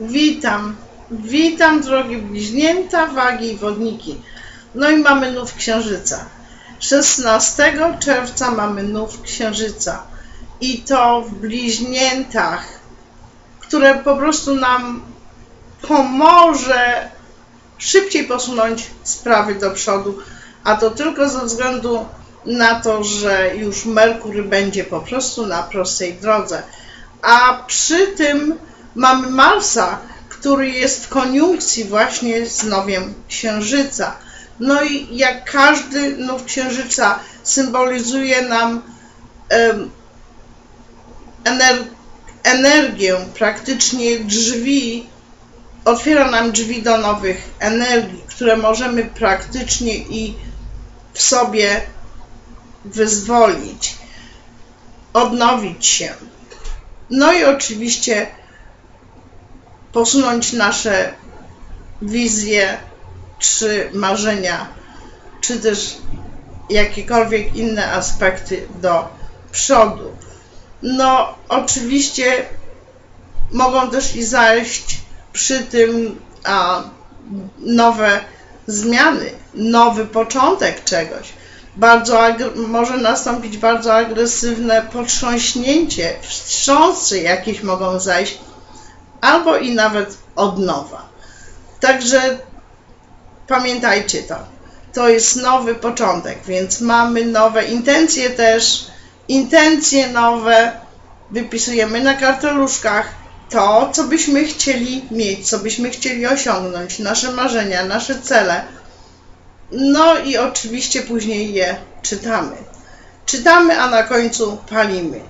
Witam, witam drogie bliźnięta, wagi i wodniki. No i mamy nów księżyca. 16 czerwca mamy nów księżyca. I to w bliźniętach, które po prostu nam pomoże szybciej posunąć sprawy do przodu. A to tylko ze względu na to, że już Merkury będzie po prostu na prostej drodze. A przy tym mamy Marsa, który jest w koniunkcji właśnie z nowiem Księżyca. No i jak każdy nów Księżyca symbolizuje nam ener energię, praktycznie drzwi, otwiera nam drzwi do nowych energii, które możemy praktycznie i w sobie wyzwolić, odnowić się. No i oczywiście posunąć nasze wizje, czy marzenia, czy też jakiekolwiek inne aspekty do przodu. No, oczywiście mogą też i zajść przy tym a, nowe zmiany, nowy początek czegoś. Bardzo może nastąpić bardzo agresywne potrząśnięcie, wstrząsy jakieś mogą zajść, albo i nawet od nowa. Także pamiętajcie to. To jest nowy początek, więc mamy nowe intencje też, intencje nowe, wypisujemy na karteluszkach to, co byśmy chcieli mieć, co byśmy chcieli osiągnąć, nasze marzenia, nasze cele. No i oczywiście później je czytamy. Czytamy, a na końcu palimy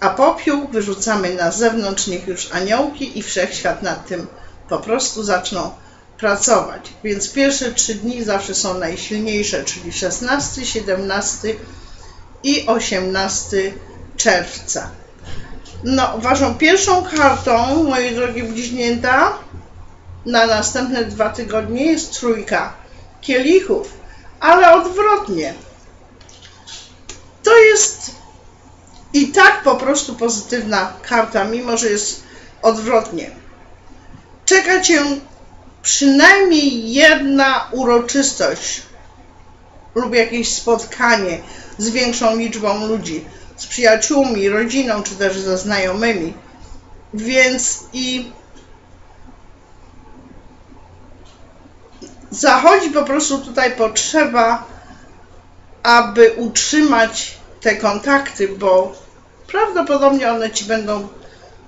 a popiół wyrzucamy na zewnątrz, niech już aniołki i wszechświat nad tym po prostu zaczną pracować. Więc pierwsze trzy dni zawsze są najsilniejsze, czyli 16, 17 i 18 czerwca. No, waszą pierwszą kartą, moje drogie bliźnięta, na następne dwa tygodnie jest trójka kielichów, ale odwrotnie. To jest i tak po prostu pozytywna karta, mimo że jest odwrotnie. Czeka cię przynajmniej jedna uroczystość lub jakieś spotkanie z większą liczbą ludzi, z przyjaciółmi, rodziną czy też ze znajomymi. Więc i zachodzi po prostu tutaj potrzeba, aby utrzymać te kontakty, bo prawdopodobnie one ci będą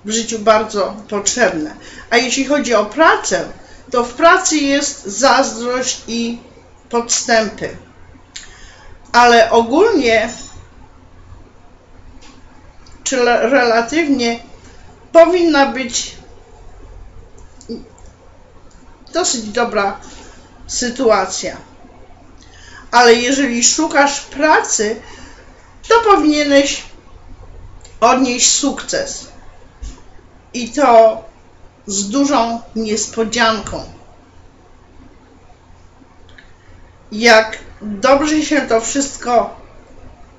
w życiu bardzo potrzebne. A jeśli chodzi o pracę, to w pracy jest zazdrość i podstępy. Ale ogólnie, czy relatywnie, powinna być dosyć dobra sytuacja. Ale jeżeli szukasz pracy, to powinieneś odnieść sukces. I to z dużą niespodzianką. Jak dobrze się to wszystko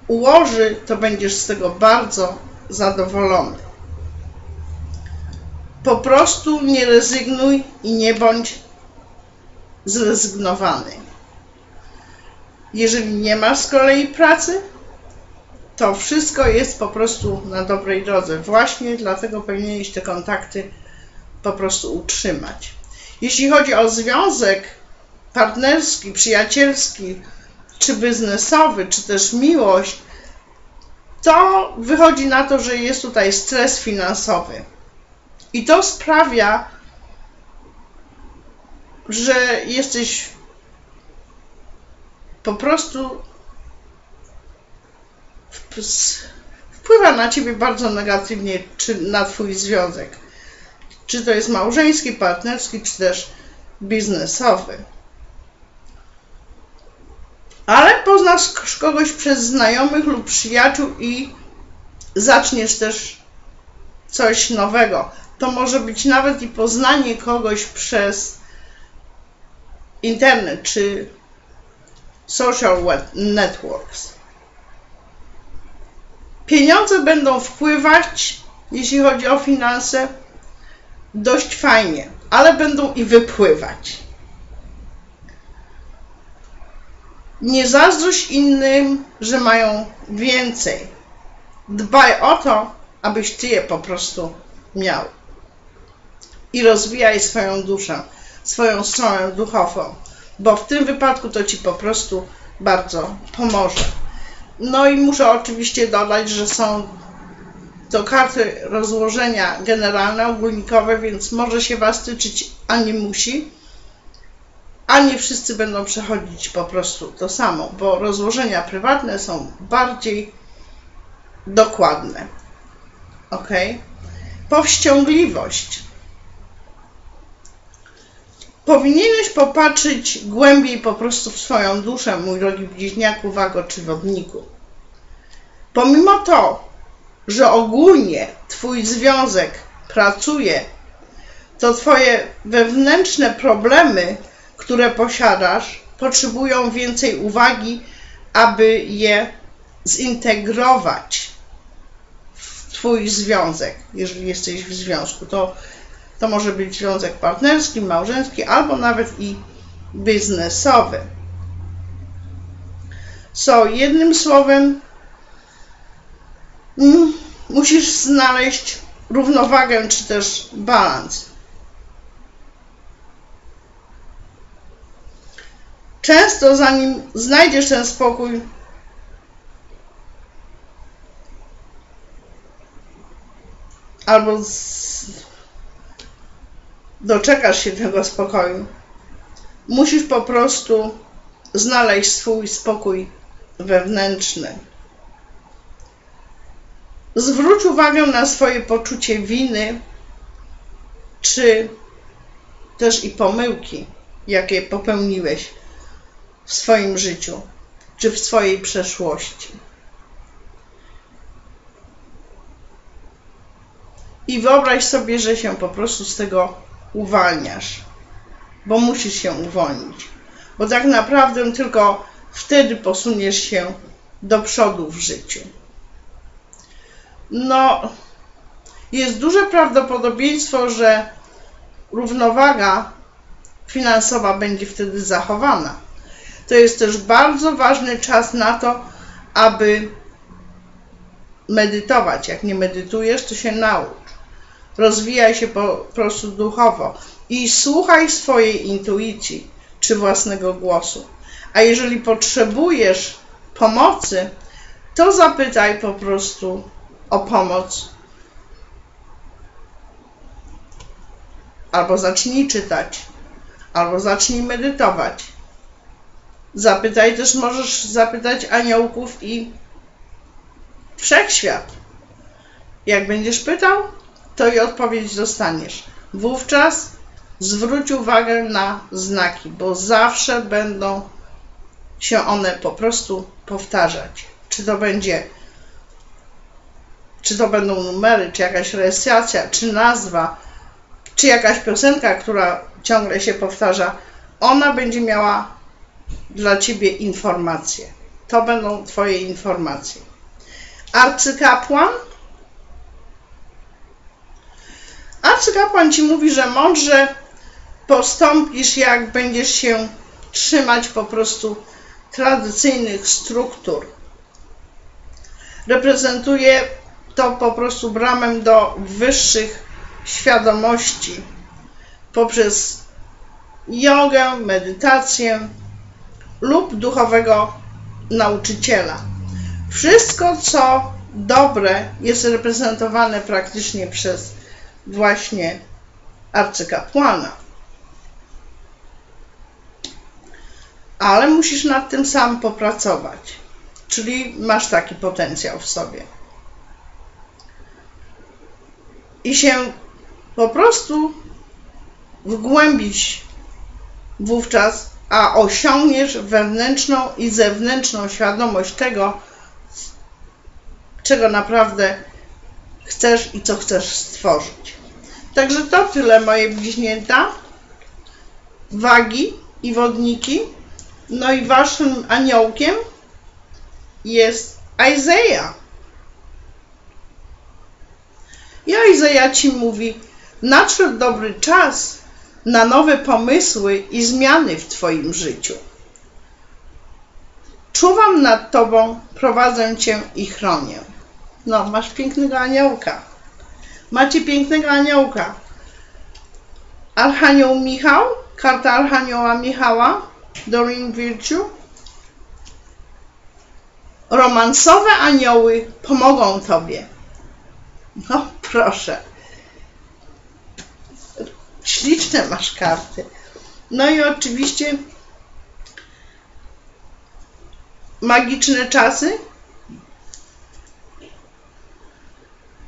ułoży, to będziesz z tego bardzo zadowolony. Po prostu nie rezygnuj i nie bądź zrezygnowany. Jeżeli nie masz z kolei pracy, to wszystko jest po prostu na dobrej drodze. Właśnie dlatego powinieneś te kontakty po prostu utrzymać. Jeśli chodzi o związek partnerski, przyjacielski, czy biznesowy, czy też miłość, to wychodzi na to, że jest tutaj stres finansowy. I to sprawia, że jesteś po prostu wpływa na ciebie bardzo negatywnie czy na twój związek. Czy to jest małżeński, partnerski, czy też biznesowy. Ale poznasz kogoś przez znajomych lub przyjaciół i zaczniesz też coś nowego. To może być nawet i poznanie kogoś przez internet czy social networks. Pieniądze będą wpływać, jeśli chodzi o finanse, dość fajnie, ale będą i wypływać. Nie zazdrość innym, że mają więcej. Dbaj o to, abyś ty je po prostu miał. I rozwijaj swoją duszę, swoją stronę duchową, bo w tym wypadku to ci po prostu bardzo pomoże. No i muszę oczywiście dodać, że są to karty rozłożenia generalne, ogólnikowe, więc może się Was tyczyć, a nie musi. A nie wszyscy będą przechodzić po prostu to samo, bo rozłożenia prywatne są bardziej dokładne. Ok? Powściągliwość. Powinieneś popatrzeć głębiej po prostu w swoją duszę, mój drogi bliźniaku, wago czy wodniku. Pomimo to, że ogólnie Twój związek pracuje, to Twoje wewnętrzne problemy, które posiadasz, potrzebują więcej uwagi, aby je zintegrować w Twój związek, jeżeli jesteś w związku. To, to może być związek partnerski, małżeński, albo nawet i biznesowy. So, jednym słowem, mm, musisz znaleźć równowagę czy też balans. Często zanim znajdziesz ten spokój, albo z... doczekasz się tego spokoju, musisz po prostu znaleźć swój spokój wewnętrzny. Zwróć uwagę na swoje poczucie winy, czy też i pomyłki, jakie popełniłeś w swoim życiu, czy w swojej przeszłości. I wyobraź sobie, że się po prostu z tego uwalniasz, bo musisz się uwolnić, bo tak naprawdę tylko wtedy posuniesz się do przodu w życiu no jest duże prawdopodobieństwo, że równowaga finansowa będzie wtedy zachowana. To jest też bardzo ważny czas na to, aby medytować. Jak nie medytujesz, to się naucz. Rozwijaj się po prostu duchowo i słuchaj swojej intuicji czy własnego głosu. A jeżeli potrzebujesz pomocy, to zapytaj po prostu o pomoc. Albo zacznij czytać, albo zacznij medytować. Zapytaj też, możesz zapytać aniołków i wszechświat. Jak będziesz pytał, to i odpowiedź dostaniesz. Wówczas zwróć uwagę na znaki, bo zawsze będą się one po prostu powtarzać. Czy to będzie czy to będą numery, czy jakaś rejestracja, czy nazwa, czy jakaś piosenka, która ciągle się powtarza, ona będzie miała dla ciebie informacje. To będą twoje informacje. Arcykapłan Arcykapłan ci mówi, że mądrze postąpisz, jak będziesz się trzymać po prostu tradycyjnych struktur. Reprezentuje to po prostu bramę do wyższych świadomości poprzez jogę, medytację lub duchowego nauczyciela. Wszystko, co dobre, jest reprezentowane praktycznie przez właśnie arcykapłana. Ale musisz nad tym sam popracować, czyli masz taki potencjał w sobie i się po prostu wgłębić wówczas, a osiągniesz wewnętrzną i zewnętrzną świadomość tego, czego naprawdę chcesz i co chcesz stworzyć. Także to tyle moje bliźnięta, wagi i wodniki. No i waszym aniołkiem jest Isaiah. I Izaja ci mówi, Nadszedł dobry czas na nowe pomysły i zmiany w Twoim życiu. Czuwam nad Tobą, prowadzę Cię i chronię. No, masz pięknego aniołka. Macie pięknego aniołka. Archanioł Michał, karta Archanioła Michała, Doreen Virtue. Romansowe anioły pomogą Tobie. No, proszę. Śliczne masz karty. No i oczywiście magiczne czasy,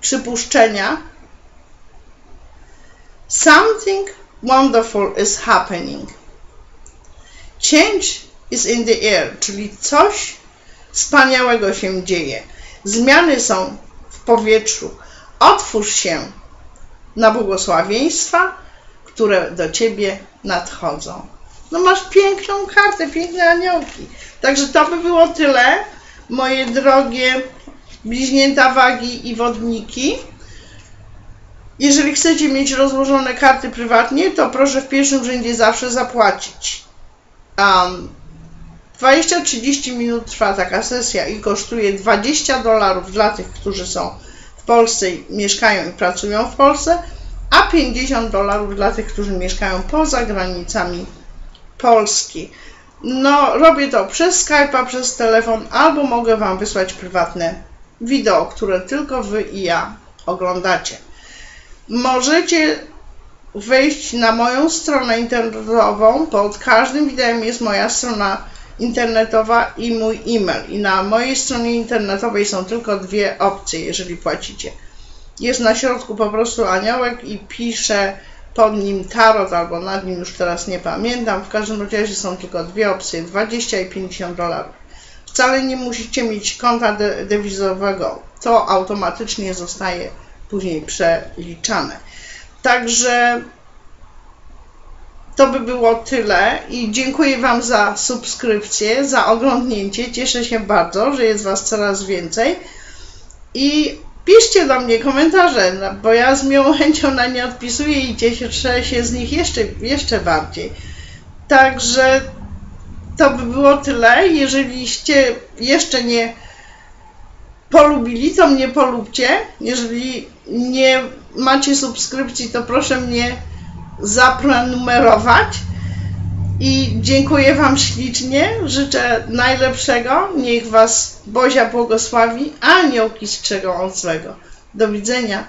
przypuszczenia. Something wonderful is happening. Change is in the air, czyli coś wspaniałego się dzieje. Zmiany są w powietrzu. Otwórz się na błogosławieństwa, które do ciebie nadchodzą. No masz piękną kartę, piękne aniołki. Także to by było tyle, moje drogie bliźnięta wagi i wodniki. Jeżeli chcecie mieć rozłożone karty prywatnie, to proszę w pierwszym rzędzie zawsze zapłacić. Um, 20-30 minut trwa taka sesja i kosztuje 20 dolarów dla tych, którzy są w Polsce, mieszkają i pracują w Polsce, a 50 dolarów dla tych, którzy mieszkają poza granicami Polski. No, robię to przez Skype'a, przez telefon, albo mogę Wam wysłać prywatne wideo, które tylko Wy i ja oglądacie. Możecie wejść na moją stronę internetową. Pod każdym wideo jest moja strona internetowa i mój e-mail. I na mojej stronie internetowej są tylko dwie opcje, jeżeli płacicie. Jest na środku po prostu aniołek i pisze pod nim tarot albo nad nim już teraz nie pamiętam. W każdym razie są tylko dwie opcje, 20 i 50 dolarów. Wcale nie musicie mieć konta de dewizowego. To automatycznie zostaje później przeliczane. Także to by było tyle i dziękuję Wam za subskrypcję, za oglądnięcie. Cieszę się bardzo, że jest Was coraz więcej. I piszcie do mnie komentarze, no, bo ja z miłą chęcią na nie odpisuję i cieszę się z nich jeszcze, jeszcze bardziej. Także to by było tyle. Jestliście jeszcze nie polubili, to mnie polubcie. Jeżeli nie macie subskrypcji, to proszę mnie zaprenumerować. I dziękuję Wam ślicznie. Życzę najlepszego. Niech Was Bozia błogosławi, a aniołki strzegą od złego. Do widzenia.